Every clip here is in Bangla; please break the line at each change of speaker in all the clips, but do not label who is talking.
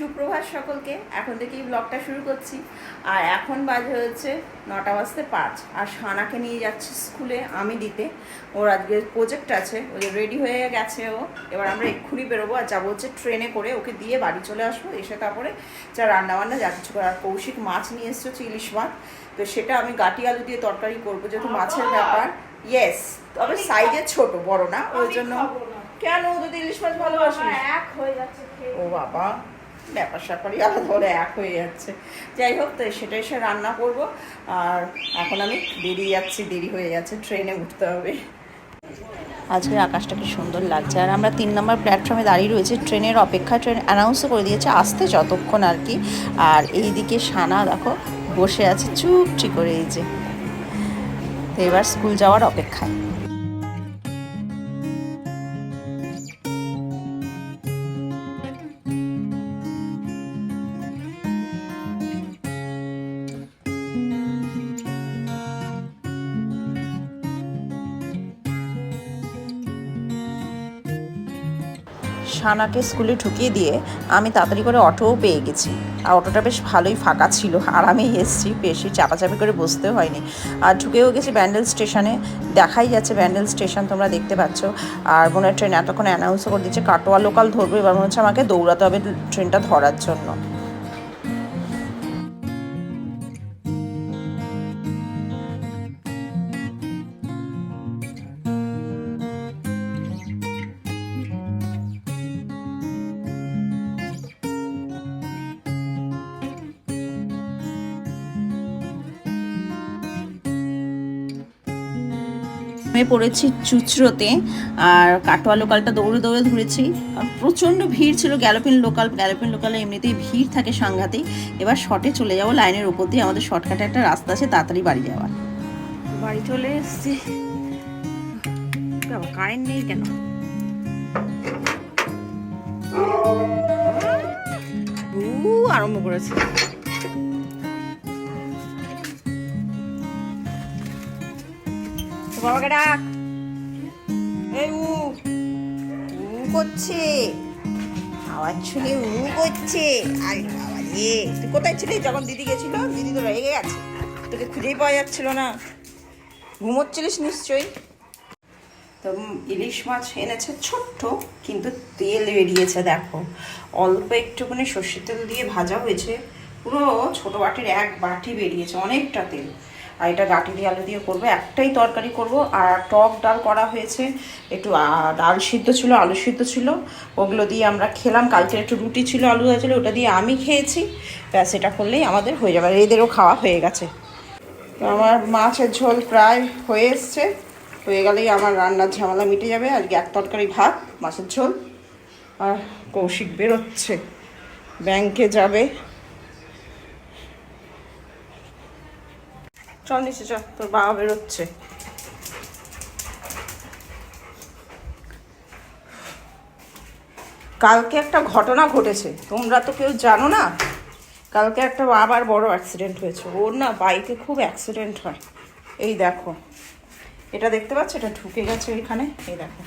সুপ্রভাত সকলকে এখন থেকেই ব্লগটা শুরু করছি। আর এখন বাজে হচ্ছে নটা বাজতে পাঁচ। আর সানাকে নিয়ে যাচ্ছি স্কুলে আমি দিতে। ওর আজকে প্রজেক্ট আছে ওই রেডি হয়ে গেছে ও। এবার আমরা এক্ষুনি বেরোবো আর যাব হচ্ছে ট্রেনে করে ওকে দিয়ে বাড়ি চলে আসব। এসে তারপরে যা রান্নাবান্না যা কিছু করার। কৌশিক মাছ নিয়ে এসছে হচ্ছে ইলিশ মাছ। তো সেটা আমি গাটি আলু দিয়ে তরকারি করব যেহেতু মাছের ব্যাপার। ইয়েস তবে সাইজে ছোট বড় না। ওই জন্য কেন ও যদি ইলিশ মাছ ভালোবাসিস
আমার এক হয়ে যাচ্ছে
ও বাবা। ব্যাপার স্যাপারই আলাদা হলে এক হয়ে যাচ্ছে। যাই হোক তো সেটা এসে রান্না করব। আর এখন আমি বেরিয়ে যাচ্ছি, দেরি হয়ে যাচ্ছে ট্রেনে উঠতে হবে। আজকে আকাশটা কি সুন্দর লাগছে। আর আমরা তিন নম্বর প্ল্যাটফর্মে দাঁড়িয়ে রয়েছি। ট্রেনের অপেক্ষা, ট্রেন অ্যানাউন্সও করে দিয়েছে, আসতে যতক্ষণ আর কি। আর এইদিকে সানা দেখো, বসে আছে চুপটি করে এই যে। তো এবার স্কুল যাওয়ার অপেক্ষায়। সানাকে স্কুলে ঢুকিয়ে দিয়ে আমি তাড়াতাড়ি করে অটোও পেয়ে গেছি। আর অটোটা বেশ ভালোই ফাঁকা ছিল। আরামেই এসেছি বেশি চাপাচাপি করে বসতেও হয়নি। আর ঢুকেও গেছি ব্যান্ডেল স্টেশনে। দেখাই যাচ্ছে ব্যান্ডেল স্টেশন, তোমরা দেখতে পাচ্ছ। আর মনে হয় ট্রেন এতক্ষণ অ্যানাউন্সও করে দিচ্ছে। কাটোয়া লোকাল ধরবে, এবার মনে হচ্ছে আমাকে দৌড়াতে হবে ট্রেনটা ধরার জন্য। আমি পড়েছি চুচরোতে আর কাটোয়া লোকালটা দৌড়ে দৌড়ে ধরেছি। প্রচণ্ড ভিড় ছিল গ্যালোপিন লোকাল। গ্যালোপিন লোকালে এমনিতেই ভিড় থাকে সাংঘাতেই এবার শর্টে চলে যাব লাইনের উপর দিয়ে। আমাদের শর্টকাটে একটা রাস্তা আছে, তাড়াতাড়ি বাড়ি যাওয়ার। বাড়ি চলে এসছি। কারেন্ট নেই কেন? আরম্ভ করেছে। বাবাকে ডাক। উ করছে। আওয়াজ শুনে উ করছে। আরে বাবা রে, তুই কোথায় ছিলি? যখন দিদি তো তোকে খুঁজেই পাওয়া যাচ্ছিল না। নিশ্চয়ই? তো ইলিশ মাছ এনেছে ছোট্ট, কিন্তু তেল বেরিয়েছে, দেখো। অল্প একটুখানি সর্ষের তেল দিয়ে ভাজা হয়েছে। পুরো ছোট বাটির এক বাটি বেরিয়েছে, অনেকটা তেল। আর এটা গাটি দিয়ে আলু দিয়ে করব, একটাই তরকারি করব। আর টক ডাল করা হয়েছে, একটু ডাল সিদ্ধ ছিল, আলু সিদ্ধ ছিল, ওগুলো দিয়ে আমরা খেলাম। কালকে একটু রুটি ছিল, আলু হয়েছিল ওটা দিয়ে আমি খেয়েছি। ব্যাস, এটা করলেই আমাদের হয়ে যাবে এদেরও খাওয়া হয়ে গেছে। তো আমার মাছের ঝোল প্রায় হয়ে এসছে। হয়ে গেলেই আমার রান্নার ঝামেলা মিটে যাবে। আজকে এক তরকারি ভাত, মাছের ঝোল, আর কৌশিক বেরোচ্ছে। ব্যাংকে যাবে। চল নিচে, চল, তোর বাবা বেরোচ্ছে। কালকে একটা ঘটনা ঘটেছে, তোমরা তো কেউ জানো না? কালকে একটা আবার বড় অ্যাক্সিডেন্ট হয়েছে, ওর না বাইকে খুব অ্যাক্সিডেন্ট হয়। এই দেখো, এটা দেখতে পাচ্ছ? এটা ঢুকে গেছে এখানে, এই দেখো।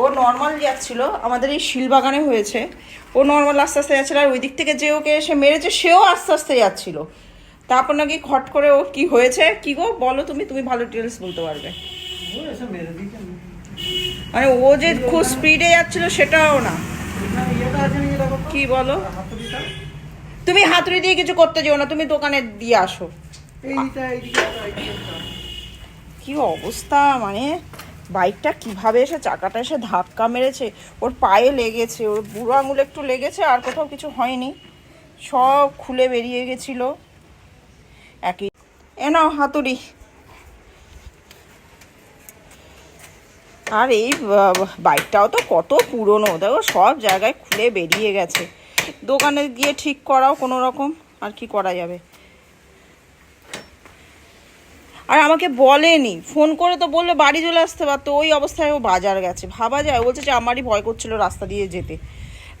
ও নর্মাল যাচ্ছিল, আমাদের এই শিলবাগানে হয়েছে। ও নর্মাল আস্তে আস্তে যাচ্ছিল, আর ওই দিক থেকে যে ওকে এসে মেরেছে, সেও আস্তে আস্তে যাচ্ছিল। তারপর নাকি খট করে ও কি হয়েছে? কি গো? বলো তুমি তুমি ভালো ডিটেলস বলতে পারবে। মানে ও যে খুব স্পিডে যাচ্ছিল সেটাও না। কি বলো? তুমি হাতুড়ি দিয়ে কিছু করতে যেও না, তুমি দোকানে দিয়ে আসো। কি অবস্থা মানে? বাইকটা কীভাবে এসে চাকাটা এসে ধাক্কা মেরেছে? ওর পায়ে লেগেছে, ওর বুড়ো আঙুল একটু লেগেছে, আর কোথাও কিছু হয়নি। সব খুলে বেরিয়ে গেছিল। একই। এ নাও হাতুড়ি। আর এই বাইকটাও তো কত পুরনো। দেখো, সব জায়গায় খুলে বেরিয়ে গেছে। দোকানে গিয়ে ঠিক করাও কোনো রকম, আর কি করা যাবে? আর আমাকে বলেনি, ফোন করে তো বললে, বাড়ি চলে আসতে পারতো। ওই অবস্থায় ও বাজার গেছে। ভাবা যায় বলছে যে আমারই ভয় করছিল রাস্তা দিয়ে যেতে।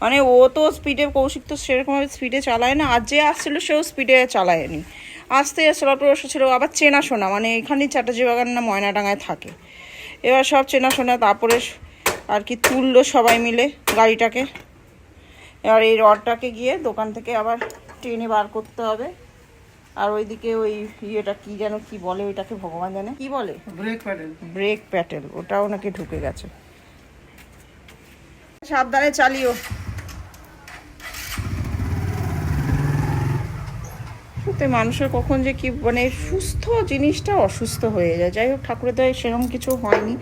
মানে ও তো স্পিডে কৌশিক তো সেরকমভাবে স্পিডে চালায় না, আর যে আসছিল সেও স্পিডে চালায়নি। আসতে অল্প ছিল আবার চেনাশোনা মানে এখানেই চ্যাটার্জি বাগান না ময়নাডাঙ্গায় থাকে। এবার সব চেনাশোনা তারপরে আর কি তুললো সবাই মিলে গাড়িটাকে। এবার এই রডটাকে গিয়ে দোকান থেকে আবার টেনে বার করতে হবে। আর ওইদিকে ওই ইয়েটা কি যেন কি বলে ওইটাকে ভগবান জানে? কি বলে?
ব্রেক প্যাটেল
ব্রেক প্যাটেল ওটাও নাকি ঢুকে গেছে। সাবধানে চালিও। সত্যি মানুষের কখন যে কি মানে সুস্থ জিনিসটা অসুস্থ হয়ে যায়। যাই হোক, ঠাকুরের দয় সেরকম কিছু হয়নি।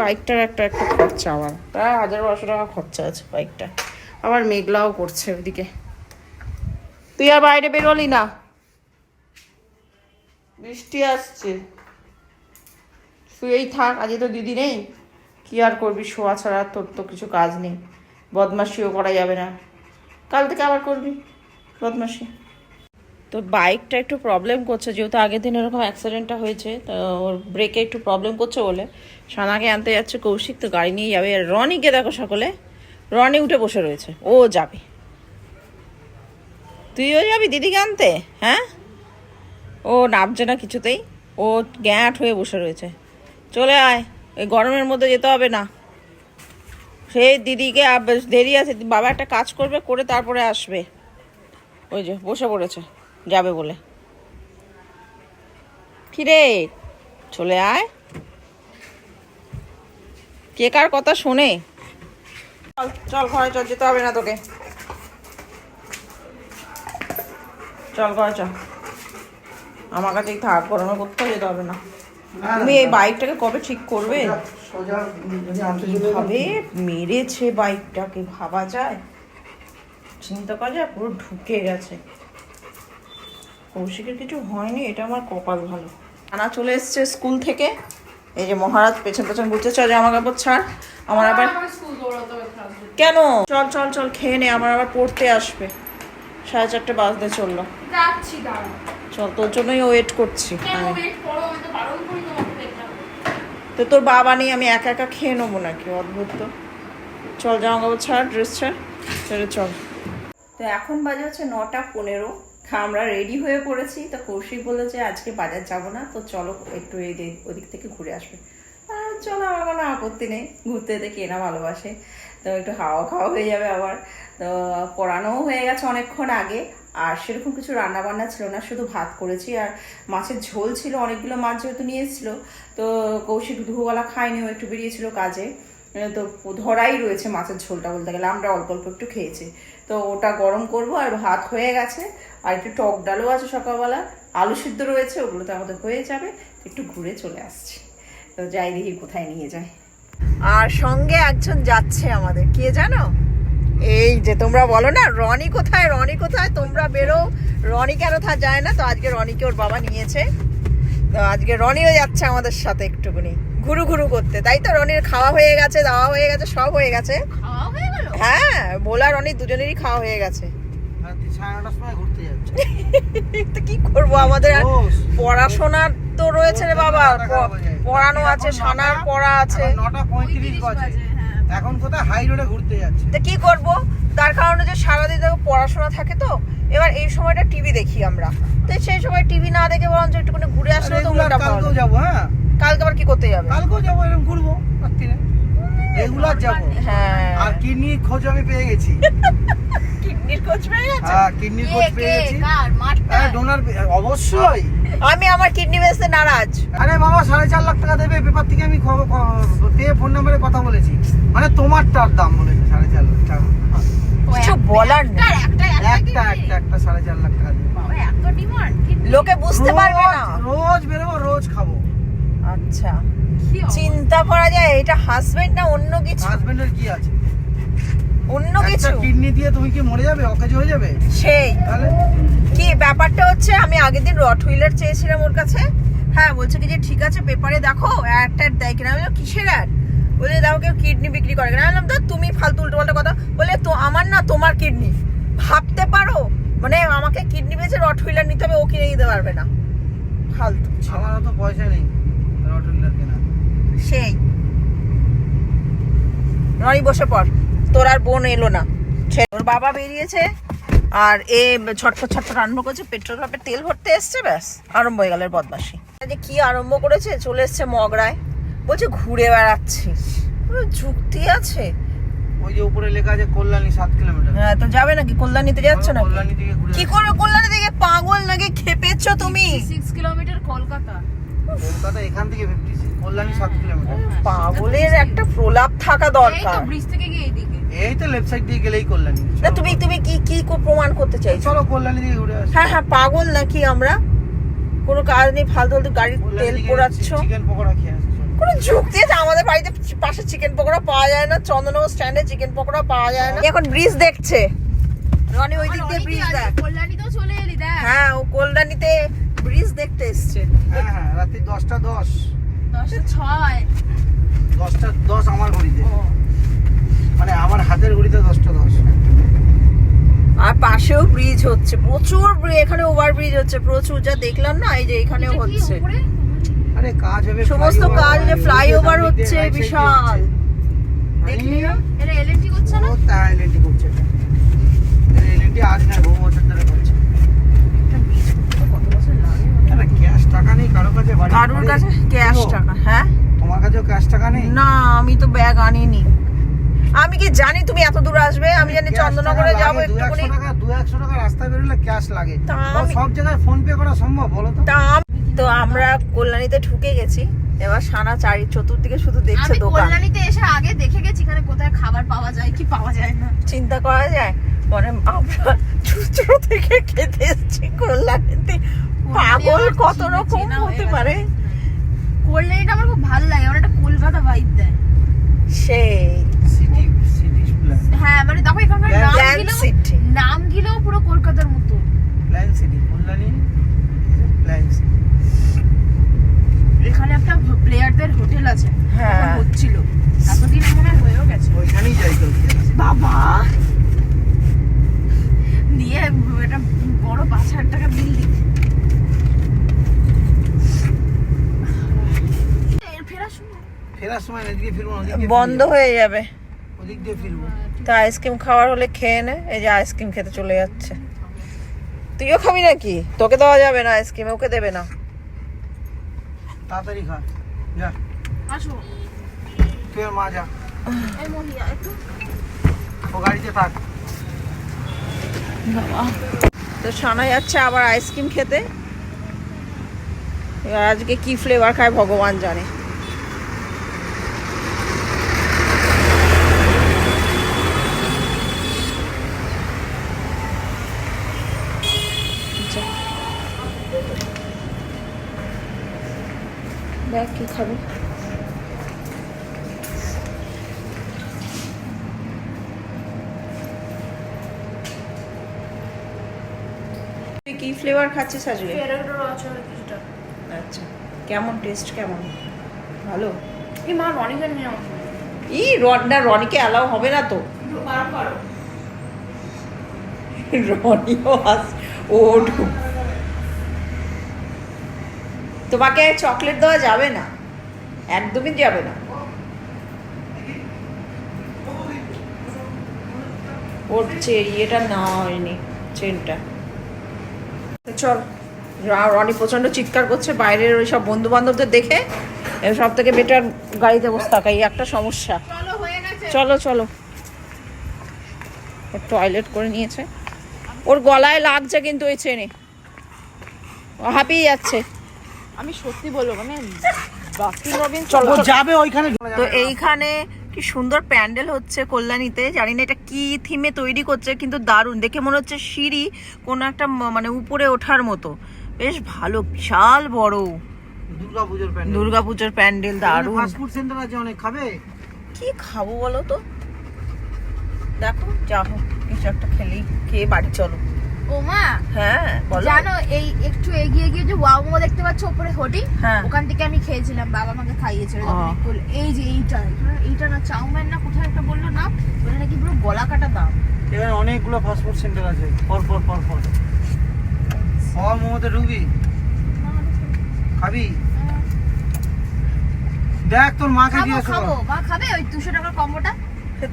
বাইকটার একটা একটা খরচা আমার প্রায় হাজার বারোশো টাকা খরচা আছে বাইকটা। আবার মেঘলাও করছে ওইদিকে তুই আর বাইরে বেরোলি না? বৃষ্টি আসছে। শুয়েই থাক, আজকে তো দিদি নেই। কি আর করবি, শোয়া ছাড়া তোর তো কিছু কাজ নেই। বদমাশিও করা যাবে না। কাল থেকে আবার করবি, বদমাশি। তো বাইকটা একটু প্রবলেম করছে, যেহেতু আগের দিন এরকম অ্যাক্সিডেন্টটা হয়েছে, তো ওর ব্রেকে একটু প্রবলেম করছে বলে। সানাকে আনতে যাচ্ছে কৌশিক, তো গাড়ি নিয়ে যাবে। আর রনিকে দেখো সকলে? রনি উঠে বসে রয়েছে। ও যাবে। তুইও যাবি দিদিকে আনতে? হ্যাঁ? ও নামছে না কিছুতেই। ও গ্যাঁট হয়ে বসে রয়েছে। চলে আয়। এই গরমের মধ্যে যেতে হবে না। সেই দিদিকে দেরি আছে। বাবা একটা কাজ করবে, করে তারপরে আসবে। ওই যে, বসে পড়েছে। যাবে বলে। কিরে? চলে আয়। কে কার কথা শোনে? চল চল ঘরে চল যেতে হবে না তোকে। চল ঘরে চল। আমার কাছেই থাক গরমে কোথাও যেতে হবে না। তুমি এই বাইকটাকে কবে ঠিক করবে। কীভাবে মেরেছে বাইকটাকে ভাবা যায়? চিন্তা করা যায় পুরো ঢুকে গেছে। কৌশিকের কিছু হয়নি এটা আমার কপাল ভালো। আনা চলে এসছে স্কুল থেকে। এই যে মহারাজ পেছন পেছন বলছে চল জামা কাপড় ছাড়। আমার আবার কেন? চল চল চল খেয়ে নে আমার আবার পড়তে আসবে। সাড়ে চারটে বাজতে চলল। চল তোর জন্যই ওয়েট করছি।
তো
তোর বাবা নেই আমি একা একা খেয়ে নেব নাকি? অদ্ভুত তো। চল জামা কাপড় ছাড় ড্রেস ছাড়। ছেড়ে চল। তো এখন বাজে হচ্ছে নটা পনেরো। আমরা রেডি হয়ে পড়েছি। তো কৌশিক বলল যে, আজকে বাজার যাব না, তো চলো একটু এই দিক- ওদিক থেকে ঘুরে আসবে। আর চলো, আমার কোনো আপত্তি নেই। ঘুরতে যেতে কে না ভালোবাসে। তো একটু হাওয়া খাওয়া হয়ে যাবে আবার। তো পড়ানোও হয়ে গেছে অনেকক্ষণ আগে। আর সেরকম কিছু রান্না বান্না ছিল না, শুধু ভাত করেছি। আর মাছের ঝোল ছিল, অনেকগুলো মাছ যেহেতু নিয়ে এসেছিল, তো কৌশিক দুপুরবেলা খায়নি, ও একটু বেরিয়েছিল কাজে। তো ধরাই রয়েছে মাছের ঝোলটা বলতে গেলে। আমরা অল্প অল্প একটু খেয়েছি। তো ওটা গরম করব আর ভাত হয়ে গেছে। আর একটু টক ডালও আছে সকালবেলা। আলু সিদ্ধ রয়েছে ওগুলো তো আমাদের হয়ে যাবে। একটু ঘুরে চলে আসছি। তো যাই দেখি কোথায় নিয়ে যায়। আর সঙ্গে একজন যাচ্ছে আমাদের। কে জানো? এই যে তোমরা বলো না, রনি কোথায়? রনি কোথায়? তোমরা বেরো। রনি কেন থা যায় না? তো আজকে রনিকে ওর বাবা নিয়েছে। তো আজকে রনিও যাচ্ছে আমাদের সাথে একটুকুনি ঘুরু ঘুরু করতে। তাই তো রনির খাওয়া হয়ে গেছে দাওয়া হয়ে গেছে সব হয়ে গেছে।
খাওয়া হয়ে গেল?
হ্যাঁ বোলা রনি দুজনেরই খাওয়া হয়ে গেছে।
হ্যাঁ,
কি করব আমাদের পড়াশোনার তো রয়েছে রে বাবা পড়ানো আছে সানার পড়া আছে।
এখন
হ্যাঁ।
এখন কোথায় হাই রোডে ঘুরতে যাচ্ছে?
তো কি করব? তার কারণে যে সারাদিন দেখো পড়াশোনা থাকে তো। এবার এই সময়টা টিভি দেখি আমরা। তো সেই সময় টিভি না দেখে বরঞ্চ একটুখানি ঘুরে আসলে তো ভালো
কালকেও
লাগে।
যাব হ্যাঁ?
কালকে আবার কি করতে যাবে?
কালকেও যাব এরকম ঘুরবো রাত্রিরে রেগুলার যাব।
হ্যাঁ
আর কিডনির খোঁজ আমি পেয়ে গেছি।
কিডনির কোচ পেয়ে গেছে?
হ্যাঁ কিডনির খোঁজ পেয়ে গেছি। হ্যাঁ ডোনার অবশ্যই।
আমি আমার কিডনি বেচতে নারাজ।
আরে বাবা সাড়ে চার লাখ টাকা দেবে। পেপার থেকে আমি খবর পেয়ে ফোন নাম্বারে কথা বলেছি। মানে তোমারটার দাম বলেছে সাড়ে চার লাখ টাকা।
কিছু বলার নেই।
একটা একটা
একটা সাড়ে চার লাখ টাকা দেবে।
লোকে বুঝতে পারবে না।
রোজ বেরোবো রোজ খাব।
আচ্ছা।
কি
চিন্তা করা যায় এটা হাজবেন্ড না অন্য কিছু?
হাজবেন্ডের কি আছে?
অন্য কিছু?
কিডনি দিয়ে তুমি কি মরে যাবে? অকেজ হয়ে যাবে?
সেই। কি ব্যাপারটা হচ্ছে আমি আগের দিন রট হুইলার চেয়েছিলাম ওর কাছে। হ্যাঁ বলছে কি যে ঠিক আছে পেপারে দেখো অ্যাড ট্যাড দেয় কিনা? আমি কিসের অ্যাড বলে দেখো কেউ কিডনি বিক্রি করে কিনা? আমি বললাম "ধ্যাৎ, তুমি ফালতু উল্টো পাল্টা কথা। বলে তো আমার না তোমার কিডনি ভাবতে পারো? মানে আমাকে কিডনি বেচে রট হুইলার নিতে হবে ও কিনে দিতে পারবে না। ফালতু। ছেলে।
আমার অত পয়সা নেই।
সেই। নয় বসে পড়। তোর আর বোন এলো না। ওর বাবা বেরিয়েছে আর এ ছটফট ছটফট আরম্ভ করেছে পেট্রোল পাম্পে তেল ভরতে এসছে ব্যাস আরম্ভ হয়ে গেল বদমাসি যে কি আরম্ভ করেছে চলে এসছে মগরায়। বলছে ঘুরে বেড়াচ্ছি। যুক্তি আছে।
ওই যে উপরে লেখা আছে কল্যাণী সাত কিলোমিটার।
হ্যাঁ তো যাবে নাকি? কল্যাণীতে যাচ্ছ না
কল্যাণী থেকে
কি করে কল্যাণী থেকে? পাগল নাকি? খেপেছো তুমি?
Six kilometre Kolkata.
কলকাতা এখান থেকে ফিফটি কল্যাণী সাত কিলোমিটার।
পাগলের একটা প্রলাপ থাকা
এই তো
দরকার।
ব্রিজ থেকে গিয়ে এইদিকে।
এই তো লেফট সাইড দিয়ে গেলেই কল্যাণী।
না তুমি তুমি কি কি কো- প্রমাণ করতে চাইছো?
চলো কল্যাণী দিকে ঘুরে আসি।
হ্যাঁ হ্যাঁ পাগল নাকি আমরা? কোনো কাজ নেই ফালতু ফালতু গাড়ির তেল পোড়াচ্ছ?
চিকেন পকোড়া খেয়ে আসি
কোনো যুক্তি আছে? আমাদের বাড়িতে পাশে চিকেন পকোড়া পাওয়া যায় না চন্দননগর স্ট্যান্ডে চিকেন পকোড়া পাওয়া যায় না। এখন ব্রিজ দেখছে। রনি ওই দিক দিয়ে ব্রিজ দেখ।
কল্যাণী তো চলে এলি দেখ।
হ্যাঁ ও কল্যাণীতে ব্রিজ দেখতে এসছে।
হ্যাঁ হ্যাঁ রাত্রি দশটা দশ।
দশটা ছয়।
দশটা দশ আমার ঘড়িতে। মানে আমার হাতের ঘড়িতে দশটা দশ।
আর পাশেও ব্রিজ হচ্ছে। প্রচুর এখানে ওভার ব্রিজ হচ্ছে। প্রচুর যা দেখলাম না এই যে এখানেও হচ্ছে।
আরে কাজ হবে
সমস্ত কাজ যে ফ্লাইওভার হচ্ছে বিশাল। দেখলি না?
এটা এলএনটি করছে না?
ও তা এলএনটি করছে। এটা এলএনটি আজ না বহু বছর ধরে করছে
একটা ব্রিজ করতে তো কত বছর লাগে
আরে ক্যাশ টাকা নেই কারও কাছে বাড়ি
কারোর কাছে ক্যাশ টাকা হ্যাঁ?
তোমার কাছেও ক্যাশ টাকা নেই?
না আমি তো ব্যাগ আনিনি। আমি কি জানি তুমি এত দূর আসবে? আমি জানি চন্দননগরে যাব একটুখানি
একশো টাকা দু একশো টাকা রাস্তায় বেরোলে ক্যাশ লাগে।
তো
সব জায়গায় ফোন পে করা সম্ভব বলো তো।
তো আমরা কল্যাণীতে ঢুকে গেছি। এবার সানা চারি চতুর্দিকে শুধু দেখছে
আমি কল্যাণীতে এসে আগে দেখে গেছি এখানে কোথায় খাবার পাওয়া যায় কি পাওয়া যায় না।
চিন্তা করা যায়? মানে আমরা চুচড়ো থেকে খেতে এসেছি কল্যাণীতে। পাগল কত রকম হতে। পারে?
কল্যাণীটা আমার খুব ভালো লাগে আমার একটা কলকাতা ভাইব দেয়।
সেই।
সিটি সিটি প্ল্যান
হ্যাঁ মানে দেখো এখানকার
Plan-
নাম
Plan
গিলেও
City।
নাম গিলেও পুরো কলকাতার মতো।
Plan city Kalyani plan city
এখানে একটা প্লেয়ারদের হোটেল আছে।
হ্যাঁ।
হচ্ছিল। এতদিন মনে হয়েও গেছে।
ওইখানেই যাই তো।
বাবা! দিয়ে একটা বড় পাঁচ হাজার টাকা বিল্ডিং সময়
ফেরার সময় এদিকে ফিরবো না, ওদিক দিয়ে
বন্ধ হয়ে যাবে।
ওদিক দিয়ে ফিরবো।
তো আইসক্রিম খাওয়ার হলে খেয়ে নে এই যে আইসক্রিম খেতে চলে যাচ্ছে। তুইও খাবি নাকি? তোকে দেওয়া যাবে না আইসক্রিম ওকে দেবে না।
তাড়াতাড়ি খা যা।
আসো
তুই আর মা যা।
এই মহিলা একটু।
ও গাড়িতে থাক।
তো শোনা যাচ্ছে আবার আইসক্রিম খেতে। এবার আজকে কি ফ্লেভার খায় ভগবান জানে যা। দেখ কি খাবি? কি ফ্লেভার আজকে?
ফেরারও
আচ্ছা কেমন টেস্ট কেমন? ভালো?
এই মা রনিকে নিয়ে
ই না রনিকে অ্যালাউ হবে না তো। রনিও আস ও ঢুক তোমাকে চকলেট দেওয়া যাবে না। একদমই যাবে না। ওর চে ইয়েটা নেওয়া হয়নি চেনটা। তো চল রনি প্রচণ্ড চিৎকার করছে বাইরের ওই সব বন্ধু বান্ধবদের দেখে সব থেকে বেটার গাড়িতে বসে থাকা এই একটা সমস্যা।
চলো
চলো ওর টয়লেট করে নিয়েছে। ওর গলায় লাগছে কিন্তু ওই চেনে। হাঁপিয়ে যাচ্ছে।
আমি সত্যি বলব মানে
চলো
যাবে ওইখানে
তো এইখানে কি সুন্দর প্যান্ডেল হচ্ছে কল্যাণীতে জানি না এটা কি থিমে তৈরি করছে কিন্তু দারুণ। দেখে মনে হচ্ছে সিঁড়ি কোনো একটা মানে উপরে ওঠার মতো। বেশ ভালো বিশাল বড়।
দুর্গা পুজোর প্যান্ডেল।
দুর্গাপুজোর প্যান্ডেল দারুণ।
ফাস্ট ফুড সেন্টার আছে অনেক খাবে?
কি খাব বলো তো? দেখো যা হোক কিছু একটা খেলেই খেয়ে বাড়ি চলো।
ও মা
হ্যাঁ বলো।
জানো এই একটু এগিয়ে গিয়ে যে ওয়াও মোমো দেখতে পাচ্ছ উপরে হোটি
হ্যাঁ।
ওখান থেকে আমি খেয়েছিলাম বাবা আমাকে খাইয়েছিল হলো। এই যে এইটা এইটা না চাউমিন না কোথায় একটা বলল না ওটা নাকি পুরো গলা কাটা দাম।
এখানে অনেকগুলো ফাস্ট ফুড সেন্টার আছে। পর পর পর পর মোমোতে রুবি। খাবি? দেখ তোর মাকে
খাব
দিয়ে
খাব। মা খাবে ওই দুশো টাকার কম্বোটা?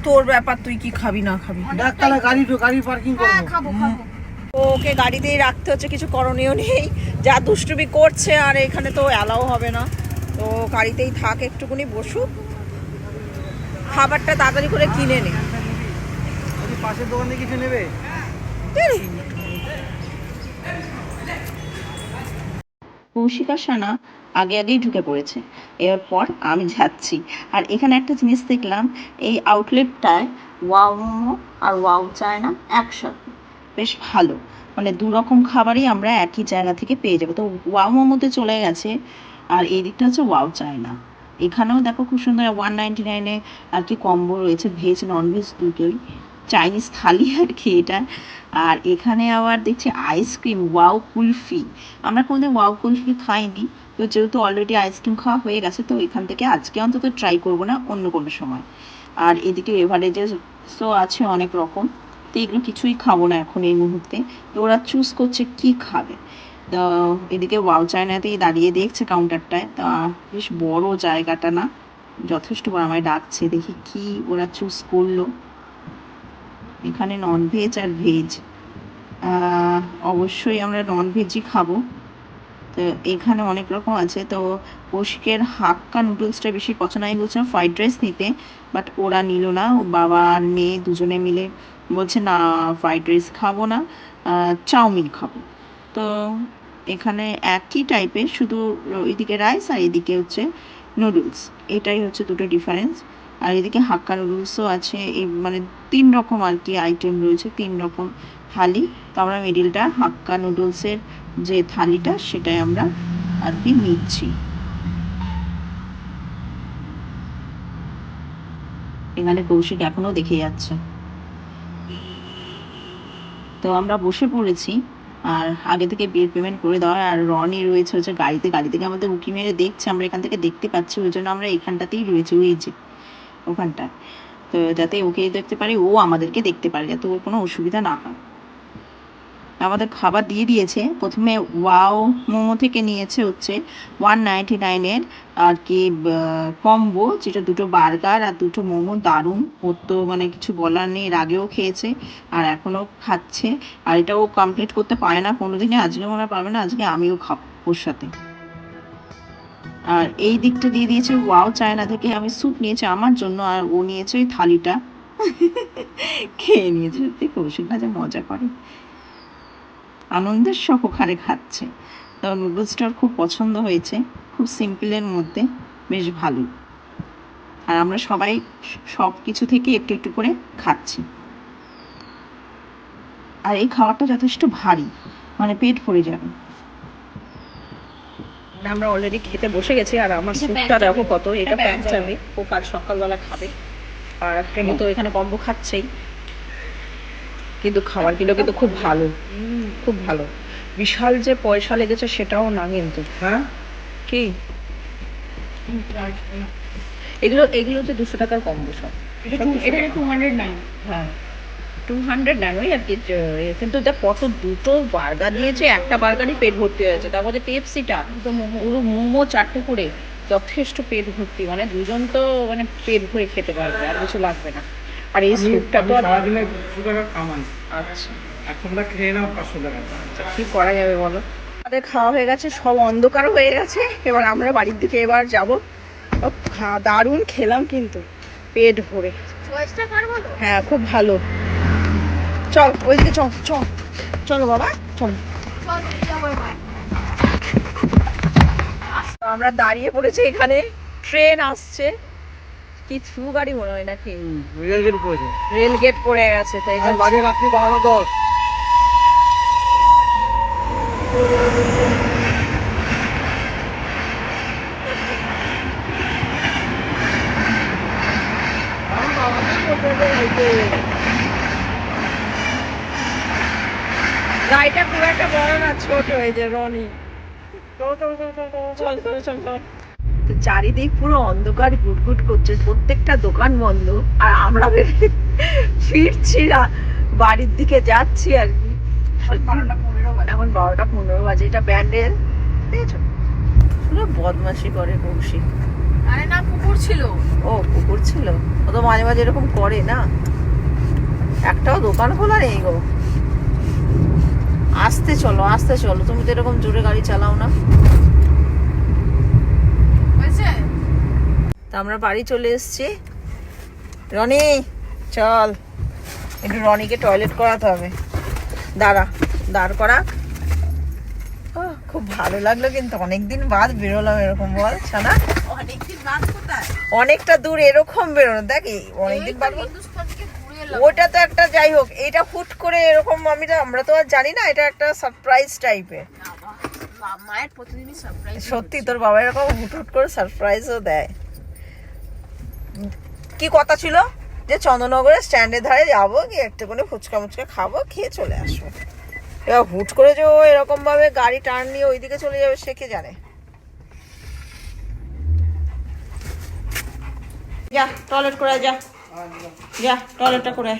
তোর ব্যাপার তুই কি খাবি না খাবি?
দেখ তাহলে গাড়ি গাড়ি পার্কিং
হ্যাঁ
করব
খাব খাব।
ওকে গাড়িতেই রাখতে হচ্ছে কিছু করণীয় নেই। যা দুষ্টুমি করছে আর এখানে তো অ্যালাও হবে না। তো গাড়িতেই থাক একটুকুনি বসুক। খাবারটা তাড়াতাড়ি করে কিনে নে।
পাশের দোকানে কিছু নেবে?
কৌশিকা সানা আগে আগেই ঢুকে পড়েছে। এরপর আমি যাচ্ছি। আর এখানে একটা জিনিস দেখলাম এই আউটলেটটায় ওয়াও মোমো আর ওয়াও চায়না একসাথে। বেশ ভালো। মানে দু রকম খাবারই আমরা একই জায়গা থেকে পেয়ে যাব। তো ওয়াও মোমোতে চলে গেছে। আর এই দিকটা হচ্ছে ওয়াও চায়না। এখানেও দেখো খুব সুন্দর ওয়ান নাইনটি নাইনে আর কি কম্বো রয়েছে ভেজ ননভেজ দুটোই। চাইনিজ থালি আর কি এটা। আর এখানে আবার দেখছি আইসক্রিম ওয়াও কুলফি। আমরা কোনোদিন ওয়াও কুলফি খাইনি। তো যেহেতু অলরেডি আইসক্রিম খাওয়া হয়ে গেছে, তো এখান থেকে আজকে অন্তত ট্রাই করব না অন্য কোনো সময়। আর এদিকে এভারেজেস তো আছে অনেক রকম। তো এগুলো কিছুই খাব না এখন এই মুহূর্তে। তো ওরা চুজ করছে কি খাবে। তো এদিকে ওয়াও চায়নাতেই দাঁড়িয়ে দেখছে কাউন্টারটায় তা বেশ বড় জায়গাটা না? যথেষ্ট বড় আমায় ডাকছে। দেখি কি ওরা চুজ করল। এখানে নন ভেজ আর ভেজ অবশ্যই আমরা নন ভেজই খাব। তো এখানে অনেক রকম আছে। তো কৌশিকের হাক্কা নুডলসটা বেশি পছন্দ। আমি বলছিলাম ফ্রাইড রাইস নিতে। বাট ওরা নিল না। বাবা আর মেয়ে দুজনে মিলে বলছে, না ফ্রাইড রাইস খাব না চাউমিন খাব। তো এখানে একই টাইপের শুধু এদিকে রাইস আর এদিকে হচ্ছে নুডলস এটাই হচ্ছে দুটো ডিফারেন্স আর এদিকে হাক্কা নুডলসও আছে, এই মানে তিন রকম আর কি আইটেম রয়েছে, তিন রকম থালি। তো আমরা মিডিলটা হাক্কা নুডলসের যে থালিটা, সেটাই আমরা আর কি নিচ্ছি। এখানে কৌশিক এখনও দেখে যাচ্ছে। তো আমরা বসে পড়েছি, আর আগে থেকে বিল পেমেন্ট করে দেওয়া আর রনি রয়েছে হচ্ছে গাড়িতে গাড়ি থেকে আমাদের উঁকি মেরে দেখছে, আমরা এখান থেকে দেখতে পাচ্ছি, ওই জন্য আমরা এখানটাতেই রয়েছি, ওই যে ওখানটায়। তো যাতে ওকে দেখতে পারি, ও আমাদেরকে দেখতে পারে, যাতে ওর কোনো অসুবিধা না হয়। আমাদের খাবার দিয়ে দিয়েছে। প্রথমে ওয়াও মোমো থেকে নিয়েছে হচ্ছে ওয়ান নাইনটি নাইনের আর কি কম্বো যেটা দুটো বার্গার আর দুটো মোমো দারুণ। ওর তো মানে কিছু বলার নেই, এর আগেও খেয়েছে আর এখনও খাচ্ছে। আর এটা ও কমপ্লিট করতে পারে না কোনো কোনোদিনই, আজকে মনে পারবে না, আজকে আমিও খাব ওর সাথে। আর এই দিকটা দিয়ে দিয়েছে ওয়াও, চায়না থেকে আমি স্যুপ নিয়েছি আমার জন্য আর ও নিয়েছে ওই থালিটা। খেয়ে নিয়েছে, সত্যি কৌশিক না যে মজা করে। আনন্দের সহকারে খাচ্ছে। তো নুডলসটার খুব পছন্দ হয়েছে খুব সিম্পলের মধ্যে বেশ ভালো। আর আমরা সবাই সব কিছু থেকে একটু একটু করে খাচ্ছি। আর এই খাবারটা যথেষ্ট ভারী মানে পেট ভরে যাবে। আমরা অলরেডি খেতে বসে গেছি আর আমার স্যুপটা দেখো কত এটা প্যাঁচাবে
প্যাঁচাবে।
ও কাল সকালবেলা খাবে। আর প্রেমী তো এখানে কম্বো খাচ্ছেই। কিন্তু খাবারগুলো কিন্তু খুব ভালো। খুব ভালো। বিশাল যে পয়সা লেগেছে সেটাও না কিন্তু।
হ্যাঁ?
কি? এগুলো এগুলো হচ্ছে দুশো টাকার কম্বো সব।
এটা টু হান্ড্রেড নাইন
হ্যাঁ। ওই আর কি কিন্তু দেখ কত দুটো বার্গার দিয়েছে একটা বার্গারই পেট ভর্তি হয়েছে। পেপসিটা পুরো মোমো চারটে করে যথেষ্ট পেট ভর্তি। মানে দুজন তো মানে পেট ভরে খেতে পারবে আর কিছু লাগবে না। আর এই স্যুপটা তো
সারাদিনে দুশো টাকা কামাই।
আচ্ছা।
তোমরা খেয়ে নাও পাঁচশো টাকা।
কি করা যাবে বলো? আমাদের খাওয়া হয়ে গেছে সব অন্ধকার হয়ে গেছে। এবার আমরা বাড়ির দিকে এবার যাব। দারুণ খেলাম কিন্তু পেট ভরে।
চয়েসটা কার বলো?
হ্যাঁ খুব ভালো। চল ওইদিকে চল চল। চলো বাবা চল। আমরা দাঁড়িয়ে পড়েছি এখানে। ট্রেন আসছে। কিছু গাড়ি মনে হয় নাকি? রেল গেট পড়েছে। রেলগেট পড়ে গেছে তাই
বাড়ি রাত্রি বাড়ানো দশ।
গাড়িটা খুব একটা বড় না ছোট হয়েছে রনি। চল চল চল। চল চল চল চল। তো চারিদিক পুরো অন্ধকার গুটগুট করছে প্রত্যেকটা দোকান বন্ধ। আর আমরা ফিরছি বাড়ির দিকে যাচ্ছি আর কি। এখন বারোটা পনেরো বাজে এটা ব্যান্ডেল দেখেছ? পুরো বদমাশি করে বংশী।
আরে না কুকুর ছিল।
ও কুকুর ছিল? ও তো মাঝে মাঝে এরকম করে না? একটাও দোকান খোলা নেই গো। আসতে চলো আসতে চলো। তুমি তো এরকম জোরে গাড়ি চালাও না
হয়েছে
তা আমরা বাড়ি চলে এসেছি। রনি চল। একটু রনিকে টয়লেট করাতে হবে। দাঁড়া দাঁড় করা। খুব ভালো লাগল কিন্তু। অনেকদিন বাদ বেরোলাম এরকম বল ছানা।
অনেকদিন বাদ কোথায়?
অনেকটা দূর এরকম বেরোনো। দেখ অনেকদিন বাদ ওটা তো একটা যাই হোক এটা হুট করে এরকম আমি তো আমরা তো আর জানি না এটা একটা সারপ্রাইজ টাইপের সত্যি তোর বাবা এরকম হুট হুট করে সারপ্রাইজও দেয়। কি কথা ছিল? যে চন্দ্রনগরের স্ট্যান্ডের ধারে যাব, গিয়ে একটুখানি ফুচকা মুচকা খাব, খেয়ে চলে আসব। এবার হুট করে যে ও এরকম ভাবে গাড়ি টার্ন নিয়ে ওইদিকে চলে যাবে, সে কে জানে? যা, টয়লেট করে যা। যা, টয়লেটটা করে।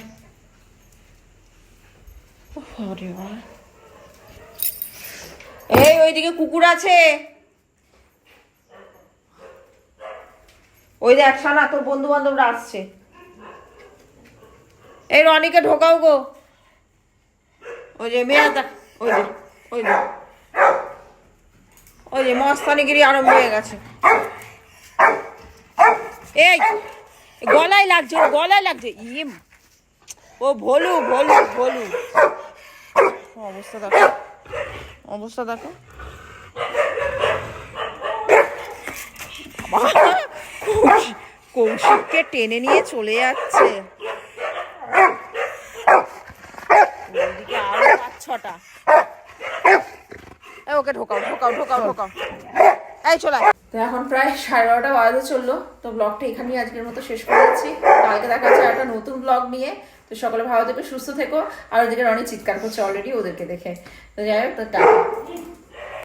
এই, ওইদিকে কুকুর আছে। ওই দেখ না তোর বন্ধু বান্ধবরা আসছে। এই রনিকে ঢোকাও গো। ওই যে মেয়ে দেখ ওই যে ওই যে। ওই যে মস্তানিগিরি আরম্ভ হয়ে গেছে। এই, গলায় লাগছে গলায় লাগছে। ইম ও ভোলু ভোলু ভোলু। অবস্থা দেখো অবস্থা দেখো। কৌশিককে টেনে নিয়ে চলে যাচ্ছে। ওইদিকে আরও পাঁচ ছটা। ওকে ঢোকাও ঢোকাও ঢোকাও ঢোকাও। এই চলে তো এখন প্রায় সাড়ে বারোটা বাজতে চলল। তো ব্লগটা এখানেই আজকের মতো শেষ করে যাচ্ছি কালকে দেখা যাচ্ছে একটা নতুন ব্লগ নিয়ে। তো সকলে ভালো থেকো সুস্থ থেকো। আর ওদিকে অনেক চিৎকার করছে অলরেডি ওদেরকে দেখে। তো যাই হোক তো টাটা।